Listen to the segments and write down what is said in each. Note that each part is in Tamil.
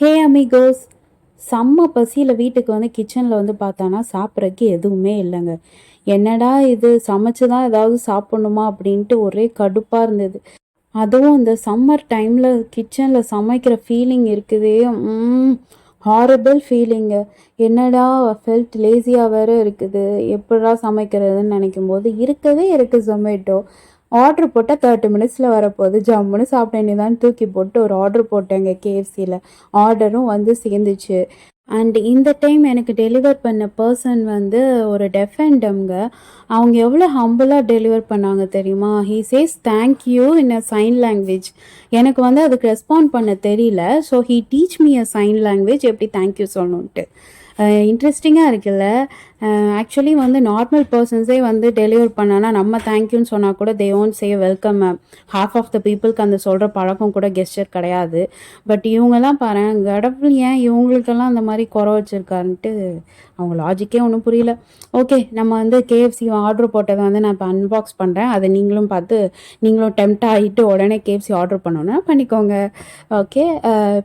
ஹே அமிகோஸ் செம்ம பசியில் வீட்டுக்கு வந்து கிச்சனில் வந்து பார்த்தோன்னா சாப்பிட்றதுக்கு எதுவுமே இல்லைங்க. என்னடா இது? சமைச்சு தான் ஏதாவது சாப்பிட்ணுமா? அப்படின்ட்டு ஒரே கடுப்பாக இருந்தது. அதுவும் இந்த சம்மர் டைமில் கிச்சனில் சமைக்கிற ஃபீலிங் இருக்குது. ஹாரபிள் ஃபீலிங்கு என்னடா ஃபெல்ட் லேசியாக வேறு இருக்குது. எப்படா சமைக்கிறதுன்னு நினைக்கும் போது இருக்கவே இருக்குது ஜொமேட்டோ ஆர்டர் போட்டால் தேர்ட்டி மினிட்ஸில் வரப்போகுது. ஜம்முன்னு சாப்பிட வேண்டியதான் தூக்கி போட்டு ஒரு ஆர்டர் போட்டேங்க கேஎஃப்சியில் ஆர்டரும் வந்து சேர்ந்துச்சு. அண்ட் இந்த டைம் எனக்கு டெலிவர் பண்ண பர்சன் வந்து ஒரு டெஃபெண்டம்ங்க அவங்க எவ்வளோ ஹம்பிளாக டெலிவர் பண்ணாங்க தெரியுமா? He says thank you in a sign language எனக்கு வந்து அதுக்கு ரெஸ்பாண்ட் பண்ண தெரியல. So he teach me a sign language எப்படி தேங்க்யூ சொல்லணுன்ட்டு இன்ட்ரெஸ்டிங்காக இருக்குல்ல. Uh, ஆக்சுவலி வந்து நார்மல் பர்சன்ஸே வந்து டெலிவர் பண்ணனா நம்ம தேங்க்யூன்னு சொன்னால் கூட they won't say welcome ma'am half of the பீப்புளுக்கு அந்த சொல்கிற பழக்கம் கூட கெஸ்டர் கிடையாது. பட் இவங்கெல்லாம் பாரு கடவுள் ஏன் இவங்களுக்கெல்லாம் அந்த மாதிரி குறை வச்சுருக்காருன்ட்டு அவங்க லாஜிக்கே ஒன்றும் புரியல. ஓகே நம்ம வந்து கேஎஃப்சி ஆர்டர் போட்டதை வந்து நான் இப்போ அன்பாக்ஸ் பண்ணுறேன் அதை நீங்களும் பார்த்து நீங்களும் டெம்ட் ஆகிட்டு உடனே கேஎஃப்சி ஆர்டர் பண்ணணும்னா பண்ணிக்கோங்க. ஓகே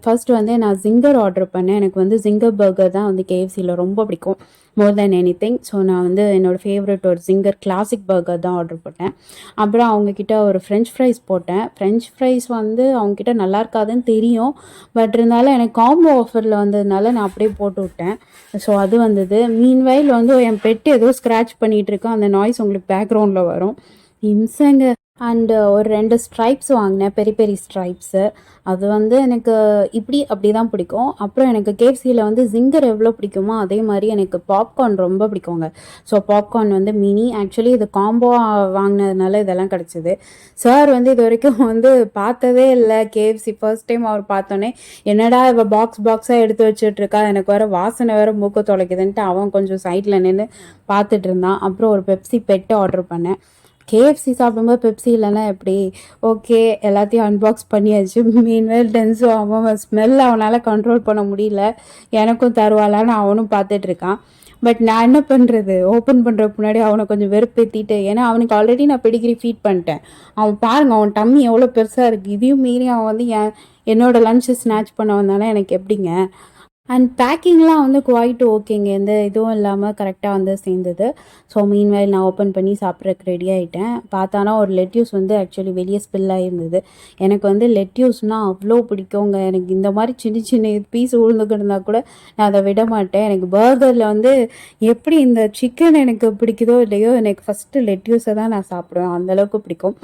ஃபர்ஸ்ட் uh, வந்து நான் ஜிங்கர் ஆர்டர் பண்ணேன். எனக்கு வந்து ஜிங்கர் பர்கர் தான் வந்து கேஎஃப்சியில் ரொம்ப பிடிக்கும். மோர் தென் எனி திங் ஸோ நான் வந்து என்னோடய ஃபேவரட் ஒரு சிங்கர் கிளாசிக் பர்கர் தான் ஆர்டர் போட்டேன். அப்புறம் அவங்கக்கிட்ட ஒரு ஃப்ரெஞ்ச் ஃப்ரைஸ் போட்டேன். ஃப்ரெஞ்ச் ஃப்ரைஸ் வந்து அவங்கக்கிட்ட நல்லா இருக்காதுன்னு தெரியும். பட் இருந்தாலும் எனக்கு காம்போ ஆஃபரில் வந்ததுனால நான் அப்படியே போட்டு விட்டேன். ஸோ அது வந்தது. மீன் வயல் வந்து என் பெட்டு ஏதோ ஸ்க்ராச் பண்ணிகிட்டு இருக்கோம் அந்த நாய்ஸ் உங்களுக்கு பேக்ரவுண்டில் வரும். இம்சங்க. அண்டு uh, ஒரு ரெண்டு ஸ்ட்ரைப்ஸ் வாங்கினேன் பெரிய பெரிய ஸ்ட்ரைப்ஸு அது வந்து எனக்கு இப்படி அப்படி தான் பிடிக்கும். அப்புறம் எனக்கு கேஎஃப்சியில் வந்து ஜிங்கர் எவ்வளோ பிடிக்குமோ அதே மாதிரி எனக்கு பாப்கார்ன் ரொம்ப பிடிக்குங்க. ஸோ பாப்கார்ன் வந்து மினி ஆக்சுவலி இது காம்போ வாங்கினதுனால இதெல்லாம் கிடச்சிது. சார் வந்து இது வரைக்கும் வந்து பார்த்ததே இல்லை. கேஎஃப்சி ஃபர்ஸ்ட் டைம் அவர் பார்த்தோன்னே என்னடா இவள் பாக்ஸ் பாக்ஸாக எடுத்து வச்சுட்ருக்கா எனக்கு வேறு வாசனை வேறு மூக்க தொலைக்குதுன்ட்டு அவன் கொஞ்சம் சைடில் நின்று பார்த்துட்டு இருந்தான். அப்புறம் ஒரு பெப்சி பெட்டு ஆர்டர் பண்ணேன். கேஎஃப்சி சாப்பிடும்போது பெப்சி இல்லைன்னா எப்படி? ஓகே எல்லாத்தையும் அன்பாக்ஸ் பண்ணியாச்சு. மீன்வேல் டென்ஸும் அவன் ஸ்மெல் அவனால் கண்ட்ரோல் பண்ண முடியல. எனக்கும் தருவாளான்னு அவனும் பார்த்துட்ருக்கான் பட் நான் என்ன பண்ணுறது ஓப்பன் பண்ணுறதுக்கு முன்னாடி அவனை கொஞ்சம் வெறுப்பேற்றிட்டு ஏன்னா அவனுக்கு ஆல்ரெடி நான் பெடிகிரி ஃபீட் பண்ணிட்டேன். அவன் பாருங்கள் அவன் டம்மி எவ்வளோ பெருசாக இருக்குது இதையும் மீறி அவன் வந்து என் என்னோடய லஞ்சு ஸ்நாச் பண்ண வந்தானே எனக்கு எப்படிங்க? அண்ட் பேக்கிங்லாம் வந்து குவாய்ட் ஓகேங்க எந்த இதுவும் இல்லாமல் கரெக்டாக வந்து சேர்ந்தது. ஸோ மீன் வயல் நான் ஓப்பன் பண்ணி சாப்பிட்றதுக்கு ரெடி ஆகிட்டேன் பார்த்தானா ஒரு லெட்யூஸ் வந்து ஆக்சுவலி வெளியே ஸ்பில்லாக இருந்தது. எனக்கு வந்து லெட்யூஸ்னால் அவ்வளோ பிடிக்குங்க. எனக்கு இந்த மாதிரி சின்ன சின்ன பீஸ் உழுந்துக்கிட்டு கூட நான் அதை விட மாட்டேன். எனக்கு பர்கரில் வந்து எப்படி இந்த சிக்கன் எனக்கு பிடிக்குதோ இல்லையோ எனக்கு ஃபஸ்ட்டு லெட்யூஸை தான் நான் சாப்பிடுவேன். அந்தளவுக்கு பிடிக்கும்.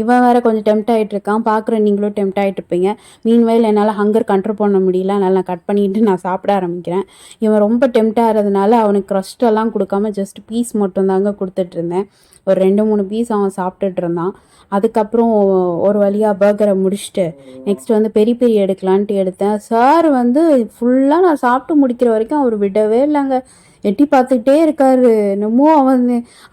இவன் வேறு கொஞ்சம் டெம்ட் ஆகிட்டு இருக்கான். பார்க்குற நீங்களும் டெம்ட் ஆகிட்டு இருப்பீங்க. மீன் வயல் என்னால் ஹங்கர் கண்ட்ரோல் பண்ண முடியல. அதனால் நான் கட் பண்ணி பண்ணிட்டு நான் சாப்பிட ஆரம்பிக்கிறேன். இவன் ரொம்ப டெம்ட் ஆகிறதுனால அவனுக்கு க்ரஸ்டெல்லாம் கொடுக்காம ஜஸ்ட் பீஸ் மட்டும்தாங்க கொடுத்துட்ருந்தேன் ஒரு ரெண்டு மூணு பீஸ் அவன் சாப்பிட்டுட்டு இருந்தான். அதுக்கப்புறம் ஒரு வழியாக பர்கரை முடிச்சுட்டு நெக்ஸ்ட் வந்து பெரிய பெரிய எடுக்கலான்ட்டு எடுத்தேன். சார் வந்து ஃபுல்லாக நான் சாப்பிட்டு முடிக்கிற வரைக்கும் அவர் விடவே இல்லைங்க. எட்டி பார்த்துக்கிட்டே இருக்காரு. என்னமோ அவன்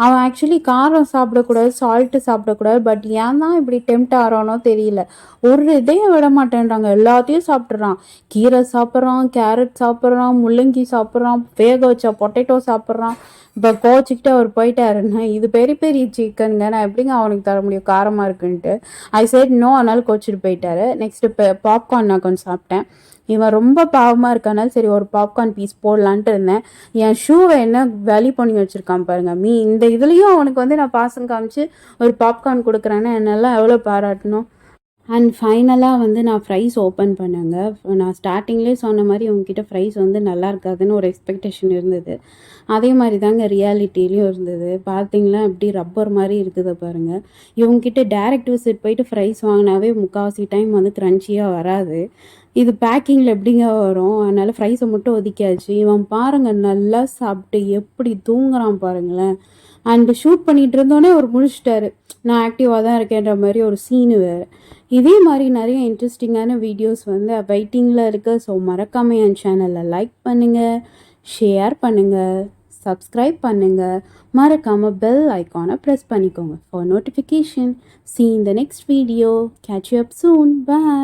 அவன் ஆக்சுவலி காரம் சாப்பிடக்கூடாது சால்ட்டு சாப்பிடக்கூடாது பட் ஏன் தான் இப்படி டெம்ட் ஆகிறானோ தெரியல. ஒரு இதையும் விட மாட்டேன்றாங்க. எல்லாத்தையும் சாப்பிட்றான் கீரை சாப்பிட்றான் கேரட் சாப்பிட்றான் முள்ளங்கி சாப்பிட்றான் வேக வச்ச பொட்டேட்டோ சாப்பிட்றான். இப்போ கோச்சிக்கிட்டு அவர் போயிட்டாருன்னா இது பெரிய பெரிய சிக்கனுங்க நான் எப்படிங்க அவனுக்கு தர முடியும்? காரமாக இருக்குன்ட்டு. ஐ சைட் நோ அதனால கோச்சிட்டு போயிட்டாரு. நெக்ஸ்ட்டு இப்போ பாப்கார்ன் நான் கொஞ்சம் சாப்பிட்டேன். இவன் ரொம்ப பாவமாக இருக்கனால சரி ஒரு பாப்கார்ன் பீஸ் போடலான்ட்டு இருந்தேன். என் ஷூவை என்ன வேலி பண்ணி வச்சுருக்கான் பாருங்க. மீ இந்த இதுலேயும் அவனுக்கு வந்து நான் பாசம் காமிச்சு ஒரு பாப்கார்ன் கொடுக்குறேன்னா என்னெல்லாம் எவ்வளோ பாராட்டணும்? அண்ட் ஃபைனலாக வந்து நான் ஃப்ரைஸ் ஓப்பன் பண்ணேங்க. நான் ஸ்டார்டிங்லேயே சொன்ன மாதிரி உங்ககிட்ட ஃப்ரைஸ் வந்து நல்லா இருக்காதுன்னு ஒரு எக்ஸ்பெக்டேஷன் இருந்தது. அதே மாதிரி தாங்க ரியாலிட்டிலையும் இருந்தது. பார்த்தீங்களா எப்படி ரப்பர் மாதிரி இருக்குது பாருங்கள் இவங்ககிட்ட டேரக்ட் விசிட் போயிட்டு ஃப்ரைஸ் வாங்கினாவே முக்கால்வாசி டைம் வந்து க்ரன்ச்சியாக வராது. இது பேக்கிங்கில் எப்படிங்க வரும்? அதனால் ஃப்ரைஸை மட்டும் ஒதுக்கியாச்சு. இவன் பாருங்கள் நல்லா சாப்பிட்டு எப்படி தூங்குறான் பாருங்களேன். அண்டு ஷூட் பண்ணிகிட்டு இருந்தோடனே அவர் முடிச்சிட்டாரு. நான் ஆக்டிவாக தான் இருக்கேன்ற மாதிரி ஒரு சீனு வேறு. இதே மாதிரி நிறைய இன்ட்ரெஸ்டிங்கான வீடியோஸ் வந்து வெயிட்டிங்கில் இருக்குது ஸோ மறக்காமல் என் சேனலில் லைக் பண்ணுங்கள் ஷேர் பண்ணுங்கள் சப்ஸ்கிரைப் பண்ணுங்கள் மறக்காமல் பெல் ஐக்கானை ப்ரெஸ் பண்ணிக்கோங்க ஃபார் நோட்டிஃபிகேஷன் சீ இந்த next video catch up soon bye